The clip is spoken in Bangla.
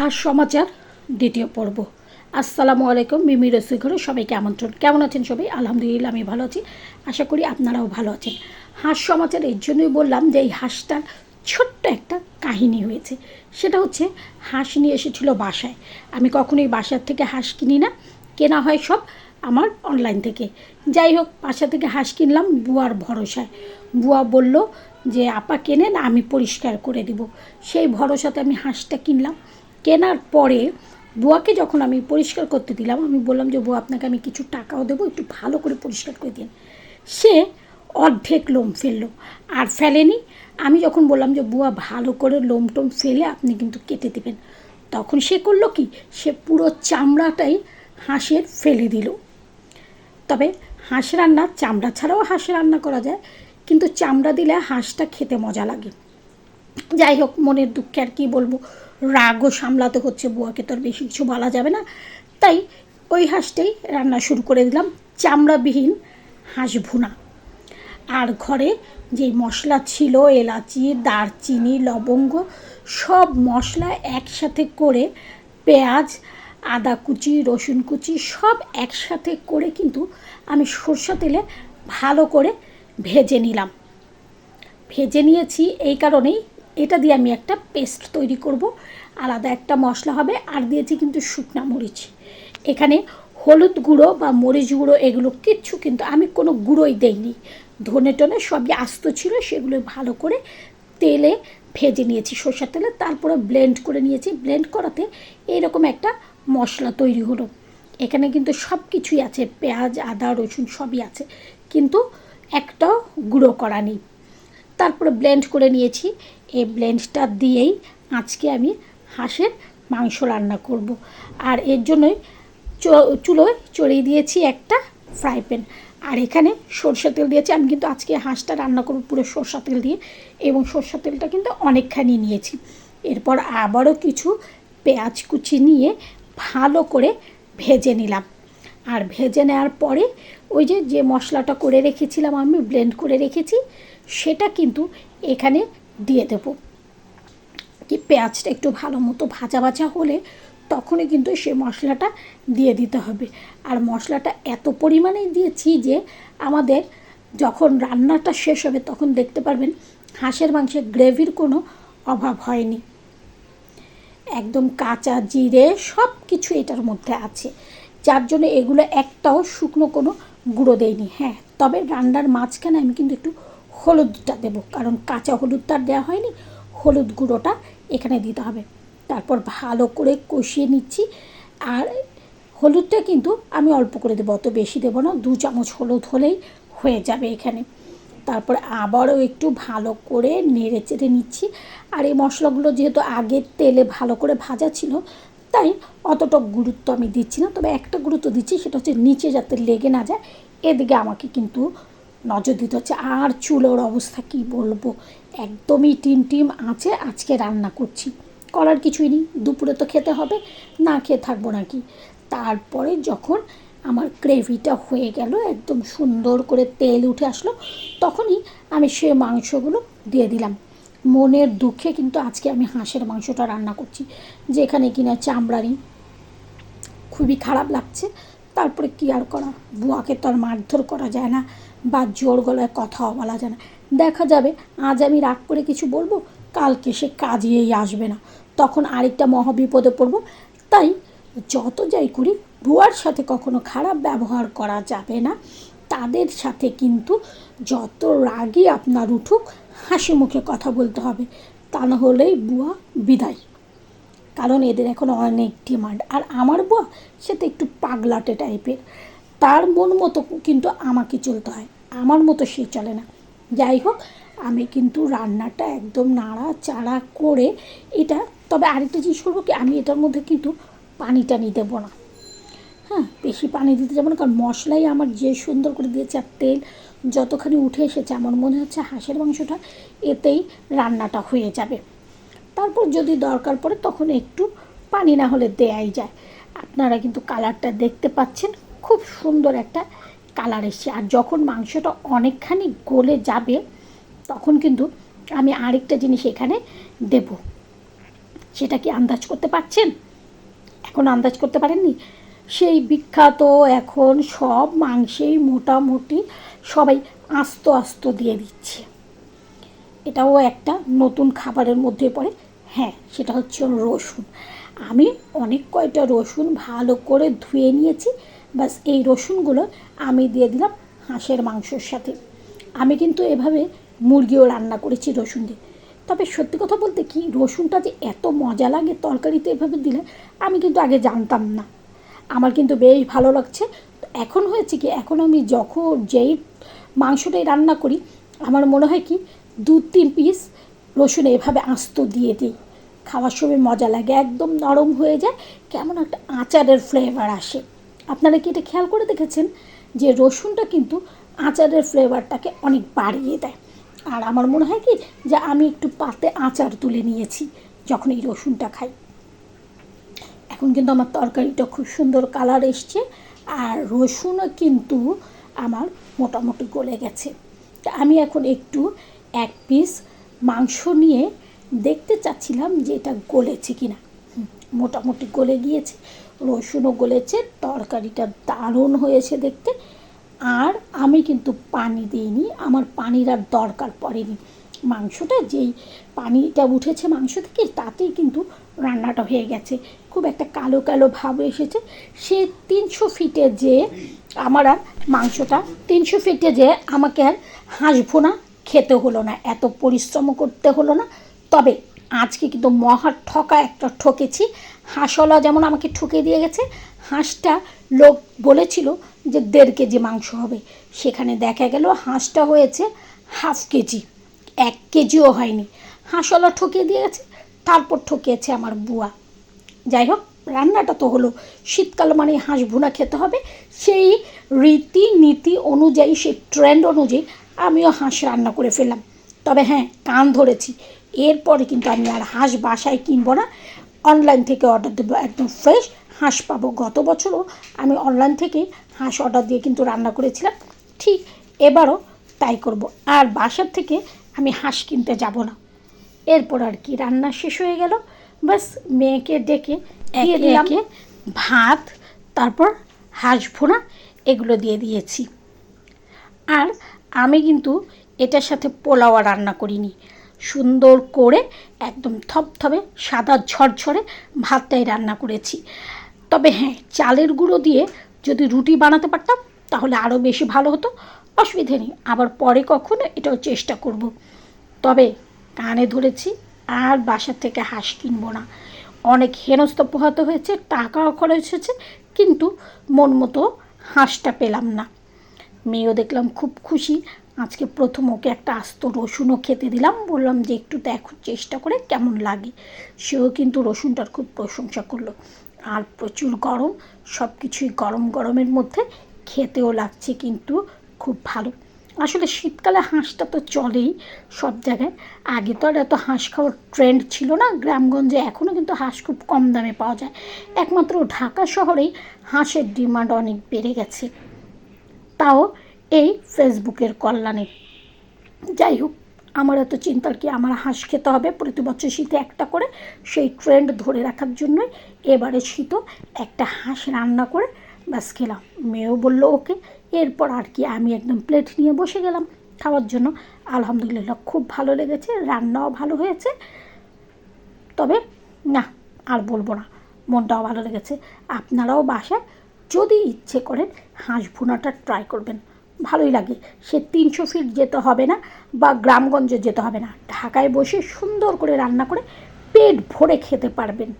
হাস সমাচার দ্বিতীয় পর্ব। আসসালামু আলাইকুম, মিমি রসুই ঘরে সবাইকে আমন্ত্রণ। কেমন আছেন সবাই? আলহামদুলিল্লাহ, আমি ভালো আছি। আশা করি আপনারাও ভালো আছেন। হাঁস সমাচার এর জন্যই বললাম যে এই হাঁসটার ছোট্ট একটা কাহিনী হয়েছে। সেটা হচ্ছে, হাঁস নিয়ে এসেছিল বাসায়। আমি কখনোই বাসার থেকে হাঁস কিনি না। কেনা হয় সব আমার অনলাইন থেকে। যাই হোক, বাসা থেকে হাঁস কিনলাম বুয়ার ভরসায়। বুয়া বলল যে, আপা কেনেন, আমি পরিষ্কার করে দিব। সেই ভরসাতে আমি হাঁসটা কিনলাম। কেনার পরে বুয়াকে যখন আমি পরিষ্কার করতে দিলাম, আমি বললাম যে, বুয়া, আপনাকে আমি কিছু টাকাও দেবো, একটু ভালো করে পরিষ্কার করে দিন। সে অর্ধেক লোম ফেলল আর ফেলেনি। আমি যখন বললাম যে, বুয়া, ভালো করে লোম টোম ফেলে আপনি কিন্তু কেটে দেবেন। তখন সে করল কি, সে পুরো চামড়াটাই হাঁসের ফেলে দিল। তবে হাঁস রান্না, চামড়া ছাড়াও হাঁস রান্না করা যায়, কিন্তু চামড়া দিলে হাঁসটা খেতে মজা লাগে। যাই হোক, মনের দুঃখে আর কি বলব? রাগও সামলাতে হচ্ছে বুয়াকে তো আর বেশি কিছু বলা যাবে না। তাই ওই হাঁসটাই রান্না শুরু করে দিলাম, চামড়াবিহীন হাঁস ভুনা। আর ঘরে যে মশলা ছিল, এলাচি, দারচিনি, লবঙ্গ, সব মশলা একসাথে করে পেঁয়াজ, আদা কুচি, রসুন কুচি, সব একসাথে করে কিন্তু আমি সরষা তেলে ভালো করে ভেজে নিলাম। ভেজে নিয়েছি এই কারণেই এটা দিয়ে আমি একটা পেস্ট তৈরি করব। আলাদা একটা মশলা হবে, আর দিয়েছি কিন্তু শুকনা মরিচ। এখানে হলুদ গুঁড়ো বা মরিচ গুঁড়ো এগুলো কিচ্ছু কিন্তু আমি কোনো গুঁড়োই দেইনি। ধনে টনে সবই আস্ত ছিল, সেগুলো ভালো করে তেলে ভেজে নিয়েছি সর্ষের তেলে, তারপরে ব্লেন্ড করে নিয়েছি। ব্লেন্ড করাতে এইরকম একটা মশলা তৈরি হলো। এখানে কিন্তু সব কিছুই আছে, পেঁয়াজ, আদা, রসুন সবই আছে, কিন্তু একটাও গুঁড়ো করা নেই। তারপরে ব্লেন্ড করে নিয়েছি। এই ব্লেন্ডটা দিয়েই আজকে আমি হাঁসের মাংস রান্না করব। আর এর জন্যই চুলোয় চড়িয়ে দিয়েছি একটা ফ্রাই প্যান আর এখানে সরষা তেল দিয়েছি। আমি কিন্তু আজকে হাঁসটা রান্না করব পুরো সরষা তেল দিয়ে। এবং সরষা তেলটা কিন্তু অনেকখানি নিয়েছি। এরপর আবারও কিছু পেঁয়াজ কুচি নিয়ে ভালো করে ভেজে নিলাম। আর ভেজে নেওয়ার পরে ওই যে যে মশলাটা করে রেখেছিলাম আমি ব্লেন্ড করে রেখেছি, সেটা কিন্তু এখানে দিয়ে দেব। কি পেঁয়াজটা একটু ভালো মতো ভাজা ভাজা হলে তখনই কিন্তু সে মশলাটা দিয়ে দিতে হবে। আর মশলাটা এত পরিমাণেই দিয়েছি যে আমাদের যখন রান্নাটা শেষ হবে তখন দেখতে পারবেন হাঁসের মাংসের গ্রেভির কোনো অভাব হয়নি। একদম কাঁচা, জিরে সব কিছু এটার মধ্যে আছে। যার জন্য এগুলো একটাও শুকনো কোনো গুঁড়ো দেয়নি হ্যাঁ তবে রান্নার মাঝখানে আমি কিন্তু একটু হলুদটা দেব, কারণ কাঁচা হলুদটা দেওয়া হয়নি, হলুদ গুঁড়োটা এখানে দিতে হবে। তারপর ভালো করে কষিয়ে নিচ্ছি, আর হলুদটা কিন্তু আমি অল্প করে দেবো, অত বেশি দেবো না, দু চামচ হলুদ হলেই হয়ে যাবে এখানে। তারপর আবারও একটু ভালো করে নেড়ে চেড়ে নিচ্ছি, আর এই মশলাগুলো যেহেতু আগের তেলে ভালো করে ভাজা ছিল, তাই অতটা গুরুত্ব আমি দিচ্ছি না, তবে একটা গুরুত্ব দিচ্ছি, সেটা হচ্ছে নিচে যাতে লেগে না যায়, এদিকে আমাকে কিন্তু নজর দিতে হচ্ছে, আর চুলোর অবস্থা কি বলব? একদমই টিম টিম আছে, আজকে রান্না করছি। করার কিছুই নেই, দুপুরে তো খেতে হবে, না খেয়ে থাকব নাকি? তারপরে যখন আমার গ্রেভিটা হয়ে গেল, একদম সুন্দর করে তেল উঠে আসলো, তখনই আমি সে মাংসগুলো দিয়ে দিলাম। মনের দুঃখে কিন্তু আজকে আমি হাঁসের মাংসটা রান্না করছি, যেখানে কিনা চামড়ানি খুবই খারাপ লাগছে। তারপরে কী আর করা? বুয়াকে তো আর মারধর করা যায় না। বা জোর গলায় কথাও বলা যায় না। দেখা যাবে আজ আমি রাগ করে কিছু বলব, কালকে সে কাজেই আসবে না। তখন আরেকটা মহাবিপদে পড়ব। তাই যত যাই করি বুয়ার সাথে কখনো খারাপ ব্যবহার করা যাবে না। তাদের সাথে কিন্তু যত রাগই আপনার উঠুক, হাসি মুখে কথা বলতে হবে। তা না হলেই বুয়া বিদায়। কারণ এদের এখন অনেক ডিমান্ড। আর আমার বুয়া, সে তো একটু পাগলাটে টাইপের তার মন মতো কিন্তু আমাকে চলতে হয়। আমার মতো সে চলে না। যাই হোক, আমি কিন্তু রান্নাটা একদম নাড়া চাড়া করে এটা, তবে আরেকটা জিনিস করব কি, আমি এটার মধ্যে কিন্তু পানি টানি দেবো না। হ্যাঁ বেশি পানি দিতে যাব না, কারণ মশলাই আমার যে সুন্দর করে দিয়েছে আর তেল যতখানি উঠে এসেছে, আমার মনে হচ্ছে হাঁসের মাংসটা এতেই রান্নাটা হয়ে যাবে। তারপর যদি দরকার পড়ে, তখন একটু পানি না হলে দেয়াই যায়। আপনারা কিন্তু কালারটা দেখতে পাচ্ছেন। খুব সুন্দর একটা কালার এসছে। আর যখন মাংসটা অনেকখানি গলে যাবে, তখন কিন্তু আমি আরেকটা জিনিস এখানে দেব। সেটা কি আন্দাজ করতে পারছেন? এখন আন্দাজ করতে পারেননি? সেই বিখ্যাত এখন সব মাংসেই মোটামুটি সবাই আস্ত আস্ত দিয়ে দিচ্ছে। এটাও একটা নতুন খাবারের মধ্যে পড়ে। হ্যাঁ সেটা হচ্ছে রসুন। আমি অনেক কয়টা রসুন ভালো করে ধুয়ে নিয়েছি। বাস এই রসুনগুলো আমি দিয়ে দিলাম হাঁসের মাংসর সাথে। আমি কিন্তু এভাবে মুরগিও রান্না করেছি রসুন দিয়ে। তবে সত্যি কথা বলতে কি, রসুনটা যে এত মজা লাগে তরকারিতে এভাবে দিলে, আমি কিন্তু আগে জানতাম না। আমার কিন্তু বেশ ভালো লাগছে। এখন হয়েছে কি, এখন আমি যখন যেই মাংসটাই রান্না করি, আমার মনে হয় কি, দু তিন পিস রসুন এভাবে আস্ত দিয়ে দিই। খাওয়ার সময় মজা লাগে, একদম নরম হয়ে যায়, কেমন একটা আচারের ফ্লেভার আসে। আপনারা কি এটা খেয়াল করে দেখেছেন যে রসুনটা কিন্তু আচারের ফ্লেভারটাকে অনেক বাড়িয়ে দেয়? আর আমার মনে হয় কি যে আমি একটু পাতে আচার তুলে নিয়েছি যখন এই রসুনটা খাই। এখন কিন্তু আমার তরকারিটা খুব সুন্দর কালার এসছে আর রসুনও কিন্তু আমার মোটামুটি গলে গেছে। তা আমি এখন একটু এক পিস মাংস নিয়ে দেখতে চাচ্ছিলাম যে এটা গলেছে কি না মোটামুটি গলে গিয়েছে। রসুনও গলেছে, তরকারিটা দারুণ হয়েছে দেখতে। আর আমি কিন্তু পানি দিইনি, আমার পানির আর দরকার পড়েনি। মাংসটা যেই পানিটা উঠেছে মাংস থেকে, তাতেই কিন্তু রান্নাটা হয়ে গেছে। খুব একটা কালো কালো ভাব এসেছে। সে তিনশো ফিটে যে আমার আর মাংসটা, তিনশো ফিটে যে আমাকে আর হাঁসবো না খেতে হলো না, এত পরিশ্রম করতে হলো না। তবে আজকে কিন্তু মহা ঠকা একটা ঠকেছি। হাঁসওয়ালা যেমন আমাকে ঠকে দিয়ে গেছে, হাঁসটা লোক বলেছিল যে দেড় কেজি মাংস হবে। সেখানে দেখা গেল হাঁসটা হয়েছে হাফ কেজি, এক কেজিও হয়নি। হাঁসওয়ালা ঠকিয়ে দিয়ে গেছে, তারপর ঠকিয়েছে আমার বুয়া। যাই হোক, রান্নাটা তো হলো। শীতকাল মানে হাঁস ভুনা খেতে হবে। সেই রীতি নীতি অনুযায়ী, সেই ট্রেন্ড অনুযায়ী আমিও হাঁস রান্না করে ফেললাম। তবে হ্যাঁ কান ধরেছি। এরপরে কিন্তু আমি আর হাঁস বাসায় কিনবো না। অনলাইন থেকে অর্ডার দেবো একদম ফ্রেশ হাঁস পাবো। গত বছরও আমি অনলাইন থেকে হাঁস অর্ডার দিয়ে কিন্তু রান্না করেছিলাম। ঠিক এবারও তাই করব। আর বাসার থেকে আমি হাঁস কিনতে যাব না। এরপর আর কি রান্না শেষ হয়ে গেল। বাস মেয়েকে ডেকে দিয়ে দিলাম। ভাত তারপর হাঁস ভুনা এগুলো দিয়ে দিয়েছি। আর আমি কিন্তু এটার সাথে পোলাও রান্না করিনি। সুন্দর করে একদম থপথপে, সাদা ঝরঝরে ভাতটাই রান্না করেছি। তবে হ্যাঁ চালের গুঁড়ো দিয়ে যদি রুটি বানাতে পারতাম, তাহলে আরও বেশি ভালো হতো। অসুবিধে নেই, আবার পরে কখনো এটাও চেষ্টা করব। তবে কানে ধরেছি, আর বাসার থেকে হাঁস কিনবো না। অনেক হেনস্থ পোহাতে হয়েছে, টাকাও খরচ হয়েছে, কিন্তু মন মতো হাঁসটা পেলাম না। মেয়েও দেখলাম খুব খুশি আজকে প্রথম ওকে একটা আস্ত রসুনও খেতে দিলাম। বললাম যে একটু দেখো চেষ্টা করে কেমন লাগে। সেও কিন্তু রসুনটার খুব প্রশংসা করল। আর প্রচুর গরম সব কিছুই গরম গরমের মধ্যে খেতেও লাগছে কিন্তু খুব ভালো। আসলে শীতকালে হাঁসটা তো চলেই সব জায়গায়। আগে তো আর এত হাঁস খাওয়ার ট্রেন্ড ছিল না। গ্রামগঞ্জে এখনও কিন্তু হাঁস খুব কম দামে পাওয়া যায়। একমাত্র ঢাকা শহরেই হাঁসের ডিমান্ড অনেক বেড়ে গেছে। তাও এই ফেসবুকের কল্যাণে। যাই হোক, আমার এত চিন্তার কি আমার হাঁস খেতে হবে? প্রতি বছর শীতে একটা করে। সেই ট্রেন্ড ধরে রাখার জন্যই এবারে শীতও একটা হাঁস রান্না করে ব্যাস খেলাম। মেয়েও বলল ওকে। এরপর আর কি আমি একদম প্লেট নিয়ে বসে গেলাম খাওয়ার জন্য। আলহামদুলিল্লাহ খুব ভালো লেগেছে, রান্নাও ভালো হয়েছে। তবে না, আর বলব না, মনটাও ভালো লেগেছে। আপনারাও বাসায় যদি ইচ্ছে করেন হাঁস ভুনাটা ট্রাই করবেন। ভালোই লাগে। সে তিনশো ফিট যেতে হবে না বা গ্রামগঞ্জে যেতে হবে না। ঢাকায় বসে সুন্দর করে রান্না করে পেট ভরে খেতে পারবেন।